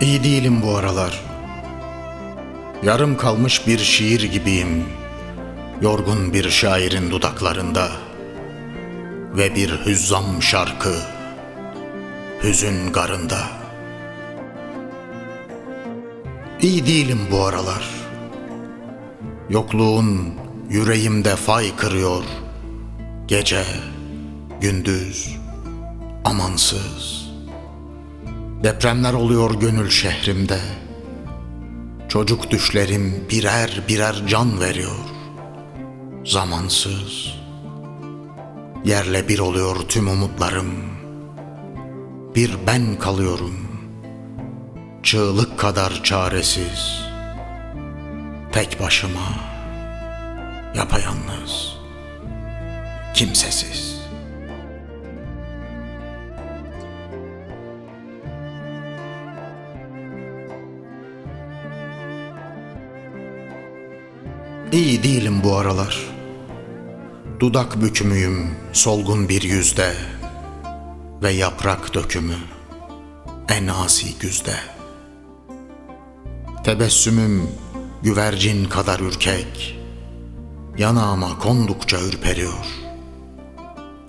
İyi değilim bu aralar. Yarım kalmış bir şiir gibiyim. Yorgun bir şairin dudaklarında. Ve bir hüzzam şarkı. Hüzün garında. İyi değilim bu aralar. Yokluğun yüreğimde fay kırıyor. Gece, gündüz, amansız. Depremler oluyor gönül şehrimde. Çocuk düşlerim birer birer can veriyor. Zamansız. Yerle bir oluyor tüm umutlarım. Bir ben kalıyorum. Çığlık kadar çaresiz. Tek başıma. Yapayalnız. Kimsesiz. İyi değilim bu aralar. Dudak bükümüyüm solgun bir yüzde ve yaprak dökümü en asi güzde. Tebessümüm güvercin kadar ürkek, yanağıma kondukça ürperiyor.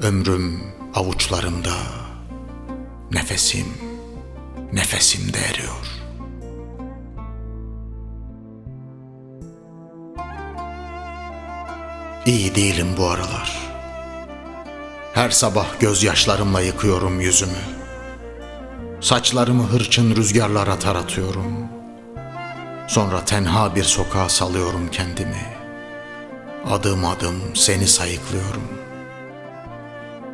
Ömrüm avuçlarımda, nefesim nefesimde eriyor. İyi değilim bu aralar. Her sabah gözyaşlarımla yıkıyorum yüzümü. Saçlarımı hırçın rüzgarlara taratıyorum. Sonra tenha bir sokağa salıyorum kendimi. Adım adım seni sayıklıyorum.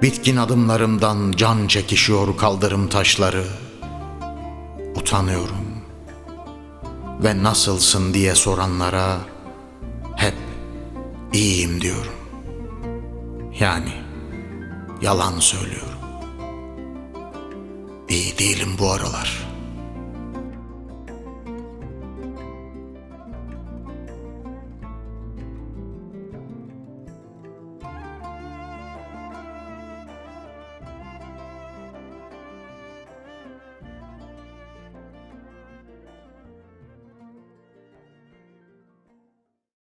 Bitkin adımlarımdan can çekişiyor kaldırım taşları. Utanıyorum. Ve nasılsın diye soranlara İyiyim diyorum. Yani yalan söylüyorum. İyi değilim bu aralar.